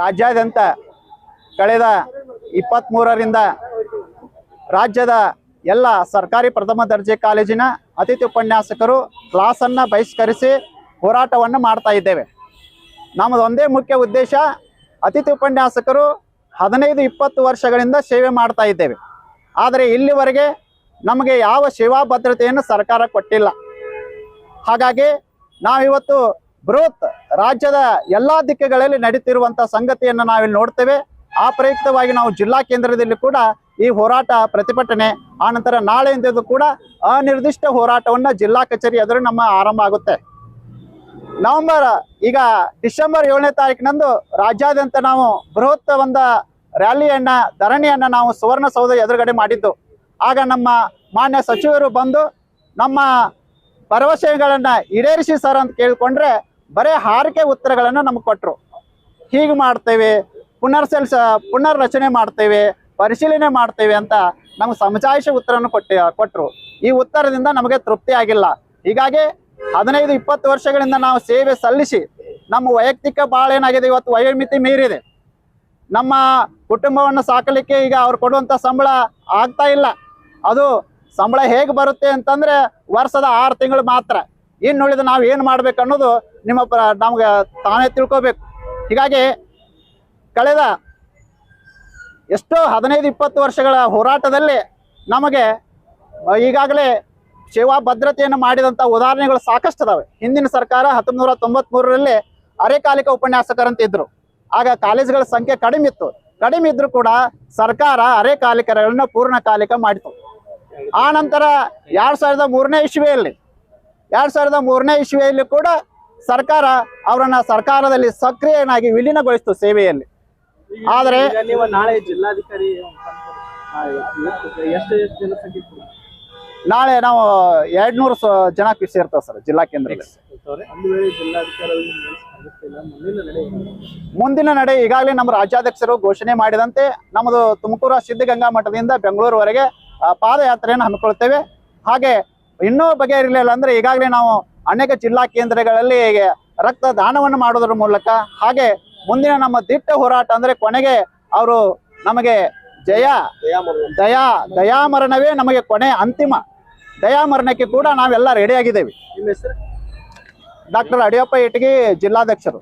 ರಾಜ್ಯಾದ್ಯಂತ ಕಳೆದ ಇಪ್ಪತ್ತ್ಮೂರರಿಂದ ರಾಜ್ಯದ ಎಲ್ಲ ಸರ್ಕಾರಿ ಪ್ರಥಮ ದರ್ಜೆ ಕಾಲೇಜಿನ ಅತಿಥಿ ಉಪನ್ಯಾಸಕರು ಕ್ಲಾಸನ್ನು ಬಹಿಷ್ಕರಿಸಿ ಹೋರಾಟವನ್ನು ಮಾಡ್ತಾ ಇದ್ದೇವೆ. ನಮ್ಮದು ಒಂದೇ ಮುಖ್ಯ ಉದ್ದೇಶ ಅತಿಥಿ ಉಪನ್ಯಾಸಕರು ಹದಿನೈದು ಇಪ್ಪತ್ತು ವರ್ಷಗಳಿಂದ ಸೇವೆ ಮಾಡ್ತಾ ಇದ್ದೇವೆ. ಆದರೆ ಇಲ್ಲಿವರೆಗೆ ನಮಗೆ ಯಾವ ಸೇವಾ ಭದ್ರತೆಯನ್ನು ಸರ್ಕಾರ ಕೊಟ್ಟಿಲ್ಲ. ಹಾಗಾಗಿ ನಾವಿವತ್ತು ಬೃಹತ್ ರಾಜ್ಯದ ಎಲ್ಲಾ ದಿಕ್ಕುಗಳಲ್ಲಿ ನಡೀತಿರುವಂತಹ ಸಂಗತಿಯನ್ನು ನಾವಿಲ್ಲಿ ನೋಡ್ತೇವೆ. ಆ ಪ್ರಯುಕ್ತವಾಗಿ ನಾವು ಜಿಲ್ಲಾ ಕೇಂದ್ರದಲ್ಲಿ ಕೂಡ ಈ ಹೋರಾಟ ಪ್ರತಿಭಟನೆ ಆನಂತರ ನಾಳೆಯಿಂದಲೂ ಕೂಡ ಅನಿರ್ದಿಷ್ಟ ಹೋರಾಟವನ್ನು ಜಿಲ್ಲಾ ಕಚೇರಿ ಎದುರು ನಮ್ಮ ಆರಂಭ ಆಗುತ್ತೆ. ನವೆಂಬರ್, ಈಗ ಡಿಸೆಂಬರ್ ಏಳನೇ ತಾರೀಕಿನಂದು ರಾಜ್ಯಾದ್ಯಂತ ನಾವು ಬೃಹತ್ ಒಂದು ರ್ಯಾಲಿಯನ್ನ, ಧರಣಿಯನ್ನ ನಾವು ಸುವರ್ಣಸೌಧ ಎದುರುಗಡೆ ಮಾಡಿದ್ದು. ಆಗ ನಮ್ಮ ಮಾನ್ಯ ಸಚಿವರು ಬಂದು ನಮ್ಮ ಭರವಸೆಗಳನ್ನ ಈಡೇರಿಸಿ ಸರ್ ಅಂತ ಕೇಳಿಕೊಂಡ್ರೆ ಬರೇ ಹಾರಿಕೆ ಉತ್ತರಗಳನ್ನು ನಮಗೆ ಕೊಟ್ಟರು ಹೀಗೆ ಮಾಡ್ತೇವೆ, ಪುನರ್ಸೆಲ್ಸ ಪುನರ್ ರಚನೆ ಮಾಡ್ತೇವೆ, ಪರಿಶೀಲನೆ ಮಾಡ್ತೇವೆ ಅಂತ ನಮ್ಗೆ ಸಮಜಾಯಿಷ ಉತ್ತರವನ್ನು ಕೊಟ್ಟ ಕೊಟ್ಟರು ಈ ಉತ್ತರದಿಂದ ನಮಗೆ ತೃಪ್ತಿ ಆಗಿಲ್ಲ. ಹೀಗಾಗಿ ಹದಿನೈದು, ಇಪ್ಪತ್ತು ವರ್ಷಗಳಿಂದ ನಾವು ಸೇವೆ ಸಲ್ಲಿಸಿ ನಮ್ಮ ವೈಯಕ್ತಿಕ ಬಾಳ ಏನಾಗಿದೆ, ಇವತ್ತು ವಯೋಮಿತಿ ಮೀರಿದೆ. ನಮ್ಮ ಕುಟುಂಬವನ್ನು ಸಾಕಲಿಕ್ಕೆ ಈಗ ಅವ್ರು ಕೊಡುವಂಥ ಸಂಬಳ ಆಗ್ತಾ ಇಲ್ಲ. ಅದು ಸಂಬಳ ಹೇಗೆ ಬರುತ್ತೆ ಅಂತಂದರೆ ವರ್ಷದ ಆರು ತಿಂಗಳು ಮಾತ್ರ. ಇನ್ನುಳಿದ ನಾವು ಏನು ಮಾಡ್ಬೇಕು ಅನ್ನೋದು ನಿಮ್ಮ ನಮ್ಗೆ ತಾನೇ ತಿಳ್ಕೋಬೇಕು. ಹೀಗಾಗಿ ಕಳೆದ ಎಷ್ಟೋ ಹದಿನೈದು, ಇಪ್ಪತ್ತು ವರ್ಷಗಳ ಹೋರಾಟದಲ್ಲಿ ನಮಗೆ ಈಗಾಗಲೇ ಸೇವಾ ಭದ್ರತೆಯನ್ನು ಮಾಡಿದಂಥ ಉದಾಹರಣೆಗಳು ಸಾಕಷ್ಟು ಅದಾವೆ ಹಿಂದಿನ ಸರ್ಕಾರ ಹತ್ತೊಂಬತ್ತು ನೂರ ತೊಂಬತ್ಮೂರರಲ್ಲಿ ಅರೆಕಾಲಿಕ ಉಪನ್ಯಾಸಕರಂತ ಇದ್ರು. ಆಗ ಕಾಲೇಜುಗಳ ಸಂಖ್ಯೆ ಕಡಿಮೆ ಇತ್ತು. ಕಡಿಮೆ ಇದ್ರು ಕೂಡ ಸರ್ಕಾರ ಅರೆಕಾಲಿಕರನ್ನ ಪೂರ್ಣಕಾಲಿಕ ಮಾಡಿತು. ಆ ನಂತರ ಎರಡ್ ಸಾವಿರದ ಮೂರನೇ ಇಸ್ವಿಯಲ್ಲಿ ಎರಡ್ ಸಾವಿರದ ಮೂರನೇ ಇಸ್ವಿಯಲ್ಲಿ ಕೂಡ ಸರ್ಕಾರ ಅವರನ್ನ ಸರ್ಕಾರದಲ್ಲಿ ಸಕ್ರಿಯನಾಗಿ ವಿಲೀನಗೊಳಿಸಿತು ಸೇವೆಯಲ್ಲಿ. ಆದರೆ ನೀವು ನಾಳೆ ಜಿಲ್ಲಾಧಿಕಾರಿ ಎಷ್ಟು ನಾಳೆ ನಾವು ಎರಡ್ನೂರು ಜನ ಸೇರ್ತೇವೆ ಸರ್ ಜಿಲ್ಲಾ ಕೇಂದ್ರ ಮುಂದಿನ ನಡೆ ಈಗಾಗಲೇ ನಮ್ಮ ರಾಜ್ಯಾಧ್ಯಕ್ಷರು ಘೋಷಣೆ ಮಾಡಿದಂತೆ ನಮ್ಮದು ತುಮಕೂರು ಸಿದ್ಧಗಂಗಾ ಮಠದಿಂದ ಬೆಂಗಳೂರುವರೆಗೆ ಪಾದಯಾತ್ರೆಯನ್ನು ಹಮ್ಮಿಕೊಳ್ತೇವೆ ಹಾಗೆ ಇನ್ನೂ ಬಗೆಹರಿಲಿಲ್ಲ ಅಂದ್ರೆ ಈಗಾಗಲೇ ನಾವು ಅನೇಕ ಜಿಲ್ಲಾ ಕೇಂದ್ರಗಳಲ್ಲಿ ರಕ್ತ ದಾನವನ್ನು ಮಾಡೋದ್ರ ಮೂಲಕ ಹಾಗೆ ಮುಂದಿನ ನಮ್ಮ ದಿಟ್ಟ ಹೋರಾಟ ಅಂದ್ರೆ ಕೊನೆಗೆ ಅವರು ನಮಗೆ ಜಯ ದಯಾ ದಯಾಮರಣವೇ ನಮಗೆ ಕೊನೆ ಅಂತಿಮ. ದಯಾಮರಣಕ್ಕೆ ಕೂಡ ನಾವೆಲ್ಲ ರೆಡಿ ಆಗಿದ್ದೇವೆ. ಡಾಕ್ಟರ್ ಅಡಿಯಪ್ಪ ಇಟಗಿ ಜಿಲ್ಲಾಧ್ಯಕ್ಷರು.